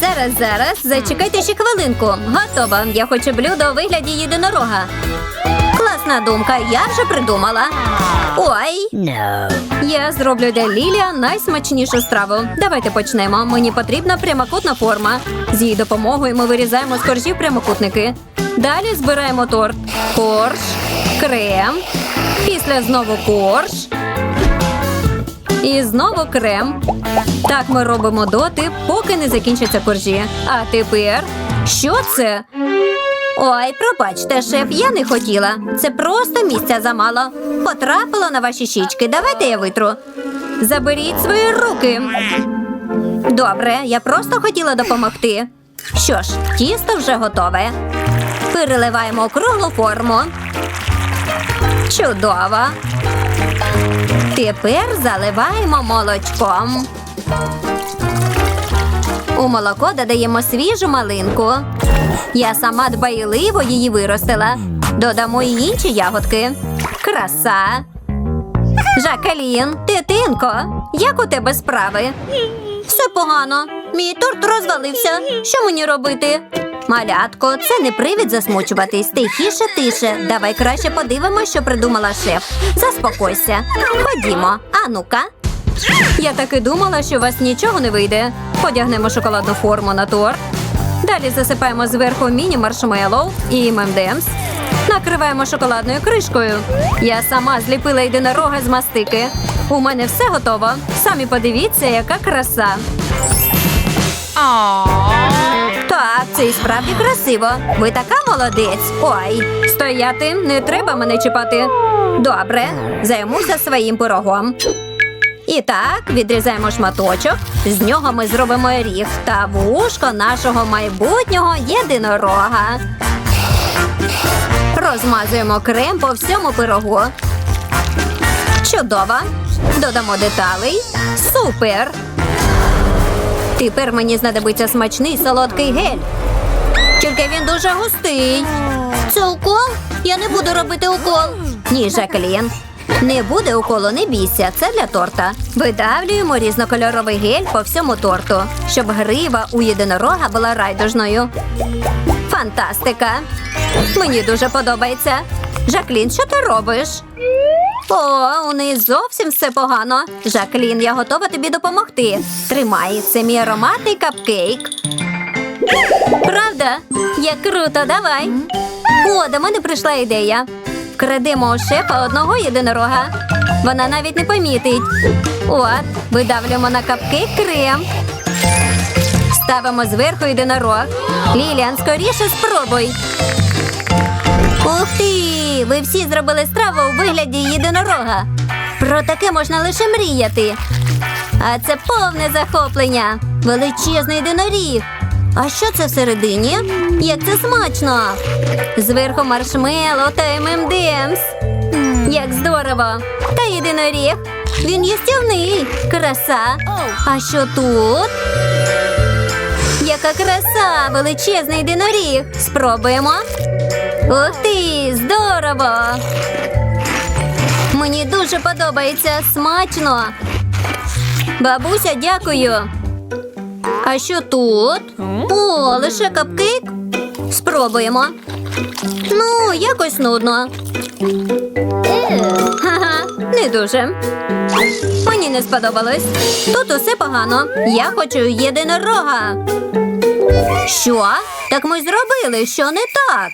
Зараз, зараз, зачекайте ще хвилинку. Готово. Я хочу блюдо у вигляді єдинорога. Класна думка, я вже придумала. Ой, я зроблю для Лілія найсмачнішу страву. Давайте почнемо. Мені потрібна прямокутна форма. З її допомогою ми вирізаємо з коржів прямокутники. Далі збираємо торт. Корж, крем. Після знову корж. І знову крем. Так ми робимо доти, поки не закінчаться коржі. А тепер що це? Ой, пробачте, шеф, я не хотіла. Це просто місця замало. Потрапило на ваші щічки. Давайте я витру. Заберіть свої руки. Добре, я просто хотіла допомогти. Що ж, тісто вже готове. Переливаємо круглу форму. Чудово. Тепер заливаємо молочком. У молоко додаємо свіжу малинку. Я сама дбайливо її виростила. Додамо й інші ягодки. Краса. Жакалін, дитинко, як у тебе справи? Все погано. Мій торт розвалився. Що мені робити? Малятко, це не привід засмучуватись. Тихіше, тише. Давай краще подивимося, що придумала шеф. Заспокойся. Ходімо. А ну-ка. Я так і думала, що у вас нічого не вийде. Одягнемо шоколадну форму на торт. Далі засипаємо зверху міні-маршмеллоу і ММДМС. Накриваємо шоколадною кришкою. Я сама зліпила єдинорога з мастики. У мене все готово. Самі подивіться, яка краса. Це і справді красиво. Ви така молодець. Ой, стояти, не треба мене чіпати. Добре, займуся своїм пирогом. І так, відрізаємо шматочок. З нього ми зробимо ріг та вушко нашого майбутнього єдинорога. Розмазуємо крем по всьому пирогу. Чудово. Додамо деталей. Супер. Тепер мені знадобиться смачний солодкий гель. Тільки він дуже густий. Це укол? Я не буду робити укол. Ні, Жаклін. Не буде уколу, не бійся. Це для торта. Видавлюємо різнокольоровий гель по всьому торту, щоб грива у єдинорога була райдужною. Фантастика! Мені дуже подобається. Жаклін, що ти робиш? О, у неї зовсім все погано. Жаклін, я готова тобі допомогти. Тримай, це мій ароматний капкейк. Правда? Як круто, давай. О, до мене прийшла ідея. Вкрадемо у шефа одного єдинорога. Вона навіть не помітить. От, видавлюємо на капкейк крем. Ставимо зверху єдинорог. Ліліан, скоріше спробуй. Ух ти! Ви всі зробили страву у вигляді єдинорога. Про таке можна лише мріяти. А це повне захоплення. Величезний єдиноріг. А що це всередині? Як це смачно! Зверху маршмело та ММДМС. Як здорово! Та єдиноріг. Він їстівний. Краса. А що тут? Яка краса! Величезний єдиноріг. Спробуємо. Ух ти! Здорово! Мені дуже подобається смачно. Бабуся, дякую. А що тут? О, лише капкейк? Спробуємо. Ну, якось нудно. Ха-ха, не дуже. Мені не сподобалось. Тут усе погано. Я хочу єдинорога. Що? Так ми зробили, що не так.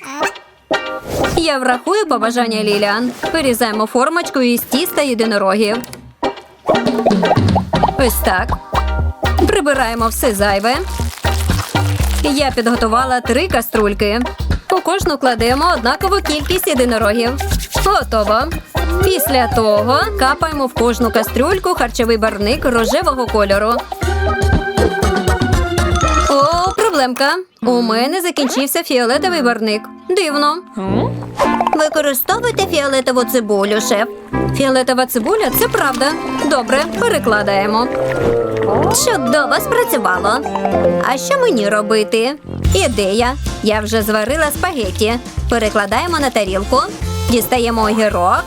Я врахую побажання Ліліан. Вирізаємо формочку із тіста єдинорогів. Ось так. Прибираємо все зайве. Я підготувала три каструльки. У кожну кладемо однакову кількість єдинорогів. Готово. Після того капаємо в кожну кастрюльку харчовий барвник рожевого кольору. О, проблемка. У мене закінчився фіолетовий барник. Дивно. Використовуйте фіолетову цибулю, шеф. Фіолетова цибуля це правда. Добре, перекладаємо. Чудово спрацювало. А що мені робити? Ідея. Я вже зварила спагетті. Перекладаємо на тарілку, дістаємо огірок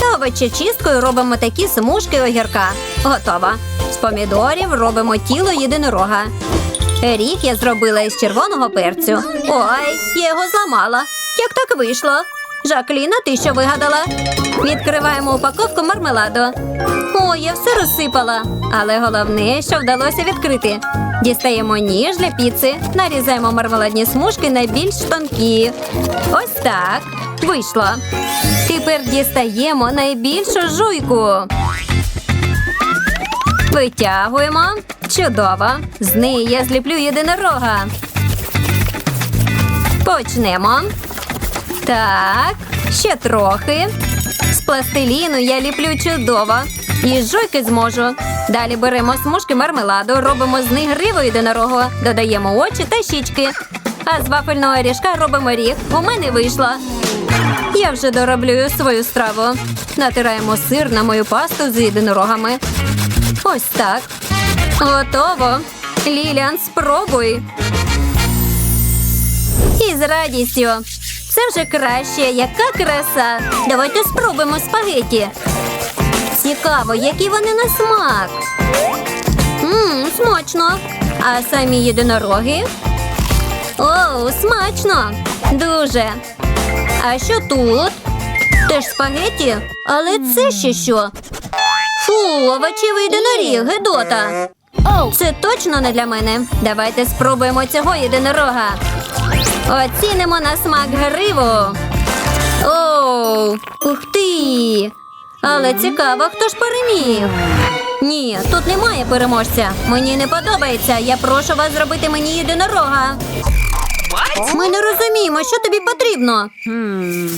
та овочечисткою робимо такі смужки огірка. Готово. З помідорів робимо тіло єдинорога. Рік я зробила із червоного перцю. Ой, я його зламала. Як так вийшло? Жакліна, ти що вигадала? Відкриваємо упаковку мармеладу. О, я все розсипала. Але головне, що вдалося відкрити. Дістаємо ніж для піци, нарізаємо мармеладні смужки на більш тонкі. Ось так. Вийшло. Тепер дістаємо найбільшу жуйку. Витягуємо. Чудово. З неї я зліплю єдинорога. Почнемо. Так, ще трохи. З пластиліну я ліплю чудово. І жуйки зможу. Далі беремо смужки мармеладу, робимо з них гриву єдинорогу, додаємо очі та щічки. А з вафельного ріжка робимо ріг. У мене вийшло. Я вже дороблюю свою страву. Натираємо сир на мою пасту з єдинорогами. Ось так. Готово. Ліліан, спробуй. І з радістю. Це вже краще, яка краса. Давайте спробуємо спагеті. Цікаво, які вони на смак. Ммм, смачно. А самі єдинороги? Оу, смачно. Дуже. А що тут? Теж спагеті? Але це ще що? Фу, овочевий єдиноріг, Гедота. Це точно не для мене. Давайте спробуємо цього єдинорога. Оцінимо на смак гриву. Оу, ух ти! Але цікаво, хто ж переміг. Ні, тут немає переможця. Мені не подобається. Я прошу вас зробити мені єдинорога. Ми не розуміємо, що тобі потрібно.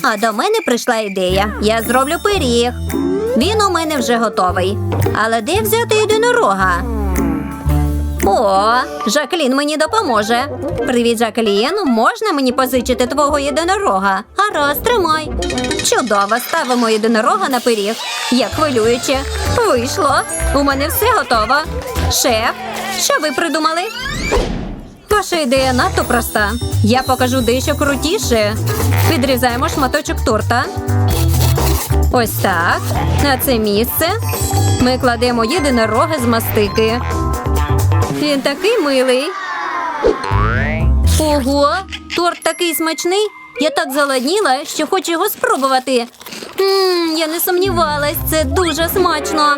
А до мене прийшла ідея. Я зроблю пиріг. Він у мене вже готовий. Але де взяти єдинорога? О, Жаклін мені допоможе. Привіт, Жаклін. Можна мені позичити твого єдинорога? Гаразд, тримай. Чудово, ставимо єдинорога на пиріг. Як хвилююче. Вийшло. У мене все готово. Шеф, що ви придумали? Ваша ідея надто проста. Я покажу дещо крутіше. Відрізаємо шматочок торта. Ось так. На це місце ми кладемо єдинороги з мастики. Він такий милий. Ого, торт такий смачний. Я так заладніла, що хочу його спробувати. Ммм, я не сумнівалась, це дуже смачно.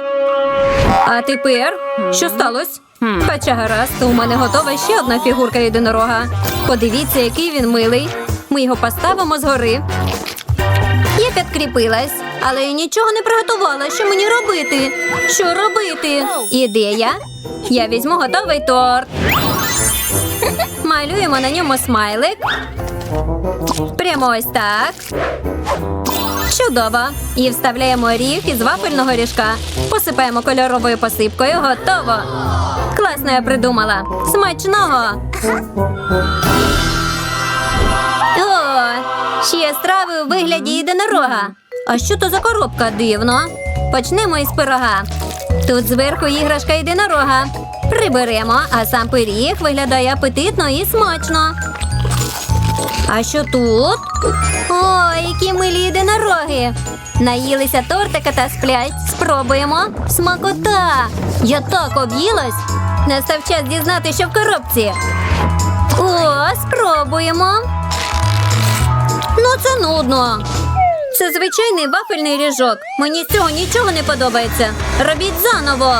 А тепер що сталося? Хоча гаразд, у мене готова ще одна фігурка єдинорога. Подивіться, який він милий. Ми його поставимо згори. Я підкріпилась, але я нічого не приготувала. Що мені робити? Що робити? Ідея. Я візьму готовий торт. Малюємо на ньому смайлик. Прямо ось так. Чудово. І вставляємо ріг із вафельного ріжка. Посипаємо кольоровою посипкою. Готово. Класно я придумала. Смачного. О, ще страви у вигляді єдинорога. А що то за коробка дивно? Почнемо із пирога. Тут зверху іграшка єдинорога. Приберемо, а сам пиріг виглядає апетитно і смачно. А що тут? Ой, які милі єдинороги. Наїлися тортика та сплять. Спробуємо. Смакота. Я так об'їлась. Настав час дізнати, що в коробці. О, спробуємо. Ну, це нудно. Це звичайний вафельний ріжок. Мені з цього нічого не подобається. Робіть заново.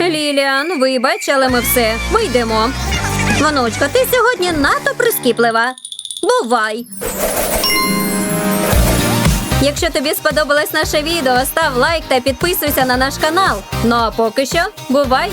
Ліліан, вибач, але ми все. Вийдемо. Вонучка, ти сьогодні надто прискіплива. Бувай! Якщо тобі сподобалось наше відео, став лайк та підписуйся на наш канал. Ну а поки що, бувай!